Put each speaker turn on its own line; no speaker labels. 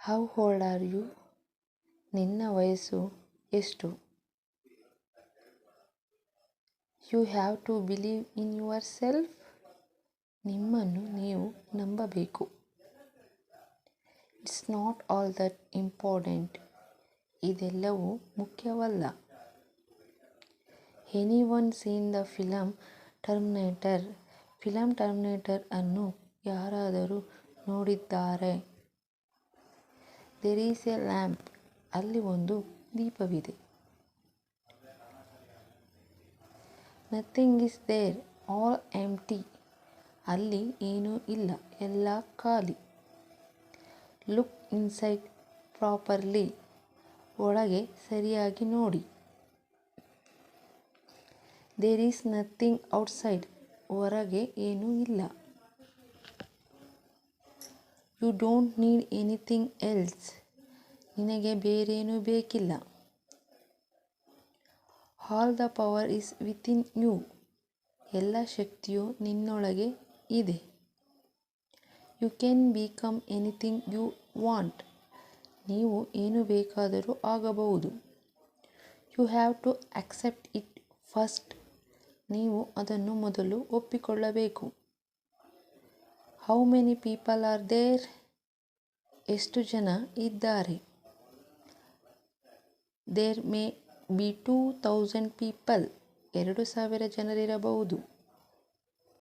How old are you ನಿನ್ನ ವಯಸ್ಸು ಎಷ್ಟು? You have to believe in yourself ನಿಮ್ಮನ್ನು ನೀವು ನಂಬಬೇಕು. It's not all that important ಇದೆಲ್ಲವೂ ಮುಖ್ಯವಲ್ಲ. Anyone seen the film Terminator film Terminator ಅನ್ನು ಯಾರಾದರೂ ನೋಡಿದ್ದಾರೆ? There is a lamp. ಅಲ್ಲಿ ಒಂದು ದೀಪವಿದೆ. Nothing is there all empty ಅಲ್ಲಿ ಏನೂ ಇಲ್ಲ. ಎಲ್ಲ ಖಾಲಿ. ಲುಕ್ ಇನ್ಸೈಡ್ ಪ್ರಾಪರ್ಲಿ ಒಳಗೆ ಸರಿಯಾಗಿ ನೋಡಿ. ದೇರ್ ಈಸ್ ನಥಿಂಗ್ ಔಟ್ಸೈಡ್ ಹೊರಗೆ ಏನೂ ಇಲ್ಲ. You don't need anything else ನಿನಗೆ ಬೇರೇನೂ ಬೇಕಿಲ್ಲ. All the power is within you ಎಲ್ಲ ಶಕ್ತಿಯು ನಿನ್ನೊಳಗೆ ಇದೆ. You can become anything you want ನೀವು ಏನು ಬೇಕಾದರೂ ಆಗಬಹುದು. You have to accept it first ನೀವು ಅದನ್ನು ಮೊದಲು ಒಪ್ಪಿಕೊಳ್ಳಬೇಕು. How many people are there ಎಷ್ಟು ಜನ ಇದ್ದಾರೆ? There may be two thousand people ಎರಡು ಸಾವಿರ ಜನರಿರಬಹುದು.